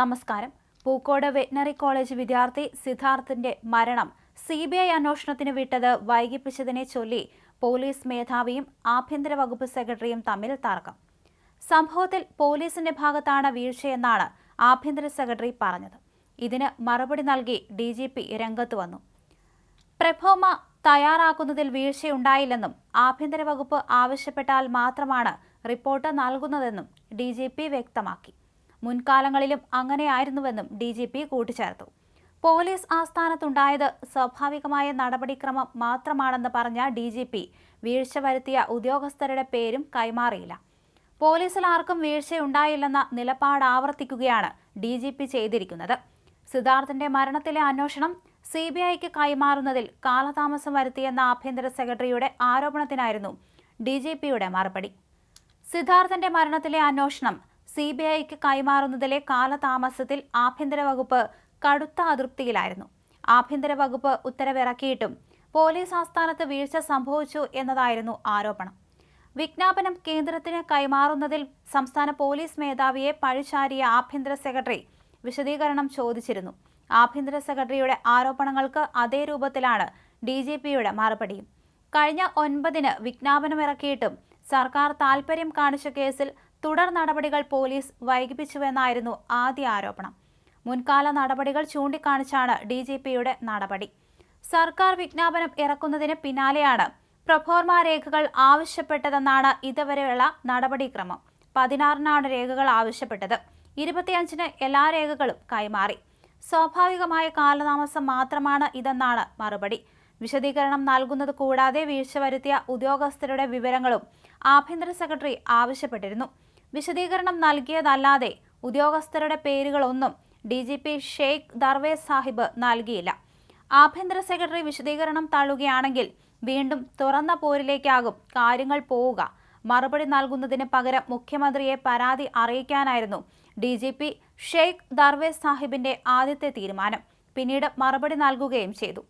നമസ്കാരം. Pookode veterinary college വിദ്യാർത്ഥി സിദ്ധാർത്ഥിന്റെ മരണം സി ബി ഐ അന്വേഷണത്തിന് വിട്ടത് വൈകിപ്പിച്ചതിനെ ചൊല്ലി പോലീസ് മേധാവിയും ആഭ്യന്തര വകുപ്പ് സെക്രട്ടറിയും തമ്മിൽ തർക്കം. സംഭവത്തിൽ പോലീസിന്റെ ഭാഗത്താണ് വീഴ്ചയെന്നാണ് ആഭ്യന്തര സെക്രട്ടറി പറഞ്ഞത്. ഇതിന് മറുപടി നൽകി ഡി ജി പി രംഗത്ത് വന്നു. പ്രഭോമ തയ്യാറാക്കുന്നതിൽ വീഴ്ചയുണ്ടായില്ലെന്നും ആഭ്യന്തര വകുപ്പ് ആവശ്യപ്പെട്ടാൽ മാത്രമാണ് റിപ്പോർട്ട് നൽകുന്നതെന്നും ഡി വ്യക്തമാക്കി. മുൻകാലങ്ങളിലും അങ്ങനെയായിരുന്നുവെന്നും ഡി ജി പി കൂട്ടിച്ചേർത്തു. പോലീസ് ആസ്ഥാനത്തുണ്ടായത് സ്വാഭാവികമായ നടപടിക്രമം മാത്രമാണെന്ന് പറഞ്ഞ ഡി ജി പി വീഴ്ച വരുത്തിയ ഉദ്യോഗസ്ഥരുടെ പേരും കൈമാറിയില്ല. പോലീസിൽ ആർക്കും വീഴ്ചയുണ്ടായില്ലെന്ന നിലപാട് ആവർത്തിക്കുകയാണ് ഡി ജി പി ചെയ്തിരിക്കുന്നത്. സിദ്ധാർത്ഥിന്റെ മരണത്തിലെ അന്വേഷണം സി ബി ഐക്ക് കൈമാറുന്നതിൽ കാലതാമസം വരുത്തിയെന്ന ആഭ്യന്തര സെക്രട്ടറിയുടെ ആരോപണത്തിനായിരുന്നു ഡി ജി പിയുടെ മറുപടി. സിദ്ധാർത്ഥന്റെ മരണത്തിലെ അന്വേഷണം സി ബി ഐക്ക് കൈമാറുന്നതിലെ കാലതാമസത്തിൽ ആഭ്യന്തര വകുപ്പ് കടുത്ത അതൃപ്തിയിലായിരുന്നു. ആഭ്യന്തര വകുപ്പ് ഉത്തരവിറക്കിയിട്ടും പോലീസ് ആസ്ഥാനത്ത് വീഴ്ച സംഭവിച്ചു എന്നതായിരുന്നു ആരോപണം. വിജ്ഞാപനം കേന്ദ്രത്തിന് കൈമാറുന്നതിൽ സംസ്ഥാന പോലീസ് മേധാവിയെ പഴിച്ചാരിയ ആഭ്യന്തര സെക്രട്ടറി വിശദീകരണം ചോദിച്ചിരുന്നു. ആഭ്യന്തര സെക്രട്ടറിയുടെ ആരോപണങ്ങൾക്ക് അതേ രൂപത്തിലാണ് ഡി ജി പിയുടെ മറുപടിയും കഴിഞ്ഞ ഒൻപതിന് വിജ്ഞാപനമിറക്കിയിട്ടും സർക്കാർ താൽപര്യം കാണിച്ച കേസിൽ തുടർ നടപടികൾ പോലീസ് വൈകിപ്പിച്ചുവെന്നായിരുന്നു ആദ്യ ആരോപണം. മുൻകാല നടപടികൾ ചൂണ്ടിക്കാണിച്ചാണ് ഡി ജി പിയുടെ നടപടി. സർക്കാർ വിജ്ഞാപനം ഇറക്കുന്നതിന് പിന്നാലെയാണ് പ്രഫോർമ രേഖകൾ ആവശ്യപ്പെട്ടതെന്നാണ് ഇതുവരെയുള്ള നടപടിക്രമം. പതിനാറിനാണ് രേഖകൾ ആവശ്യപ്പെട്ടത്. ഇരുപത്തിയഞ്ചിന് എല്ലാ രേഖകളും കൈമാറി. സ്വാഭാവികമായ കാലതാമസം മാത്രമാണ് ഇതെന്നാണ് മറുപടി. വിശദീകരണം നൽകുന്നത് കൂടാതെ വീഴ്ച വരുത്തിയ ഉദ്യോഗസ്ഥരുടെ വിവരങ്ങളും ആഭ്യന്തര സെക്രട്ടറി ആവശ്യപ്പെട്ടിരുന്നു. വിശദീകരണം നൽകിയതല്ലാതെ ഉദ്യോഗസ്ഥരുടെ പേരുകളൊന്നും D G P Sheikh Darvesh Sahib നൽകിയില്ല. ആഭ്യന്തര സെക്രട്ടറി വിശദീകരണം തള്ളുകയാണെങ്കിൽ വീണ്ടും തുറന്ന പോരിലേക്കാകും കാര്യങ്ങൾ പോവുക. മറുപടി നൽകുന്നതിന് പകരം മുഖ്യമന്ത്രിയെ പരാതി അറിയിക്കാനായിരുന്നു D G P Sheikh Darvesh സാഹിബിന്റെ ആദ്യത്തെ തീരുമാനം. പിന്നീട് മറുപടി നൽകുകയും ചെയ്തു.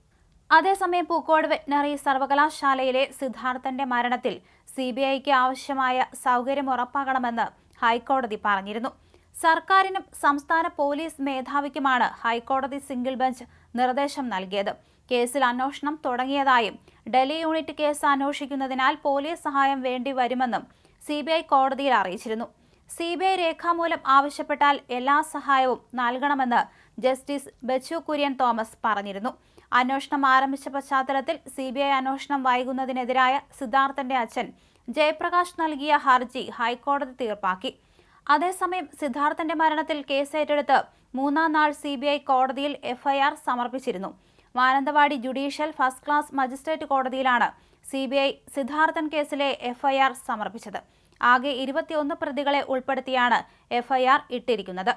അതേസമയം പൂക്കോട് വെറ്റിനറി സർവകലാശാലയിലെ സിദ്ധാർത്ഥന്റെ മരണത്തിൽ സി ബി ഐക്ക് ആവശ്യമായ സൗകര്യം ഉറപ്പാക്കണമെന്ന് ഹൈക്കോടതി പറഞ്ഞിരുന്നു. സർക്കാരിനും സംസ്ഥാന പോലീസ് മേധാവിക്കുമാണ് ഹൈക്കോടതി സിംഗിൾ ബെഞ്ച് നിർദ്ദേശം നൽകിയത്. കേസിൽ അന്വേഷണം തുടങ്ങിയതായും ഡൽഹി യൂണിറ്റ് കേസ് അന്വേഷിക്കുന്നതിനാൽ പോലീസ് സഹായം വേണ്ടിവരുമെന്നും സി കോടതിയിൽ അറിയിച്ചിരുന്നു. സി ബി ഐ രേഖാമൂലം ആവശ്യപ്പെട്ടാൽ എല്ലാ സഹായവും നൽകണമെന്ന് ജസ്റ്റിസ് ബച്ചു കുര്യൻ തോമസ് പറഞ്ഞിരുന്നു. അന്വേഷണം ആരംഭിച്ച പശ്ചാത്തലത്തിൽ സി ബി ഐ അന്വേഷണം വൈകുന്നതിനെതിരായ സിദ്ധാർത്ഥന്റെ അച്ഛൻ ജയപ്രകാശ് നൽകിയ ഹർജി ഹൈക്കോടതി തീർപ്പാക്കി. അതേസമയം സിദ്ധാർത്ഥന്റെ മരണത്തിൽ കേസ് ഏറ്റെടുത്ത് മൂന്നാം നാൾ സി ബി ഐ കോടതിയിൽ എഫ്ഐആർ സമർപ്പിച്ചിരുന്നു. Mananthavady judicial first class magistrate കോടതിയിലാണ് സി ബി ഐ സിദ്ധാർത്ഥൻ കേസിലെ എഫ്ഐആർ സമർപ്പിച്ചത്. ആകെ ഇരുപത്തിയൊന്ന് പ്രതികളെ ഉൾപ്പെടുത്തിയാണ് എഫ്ഐആർ ഇട്ടിരിക്കുന്നത്.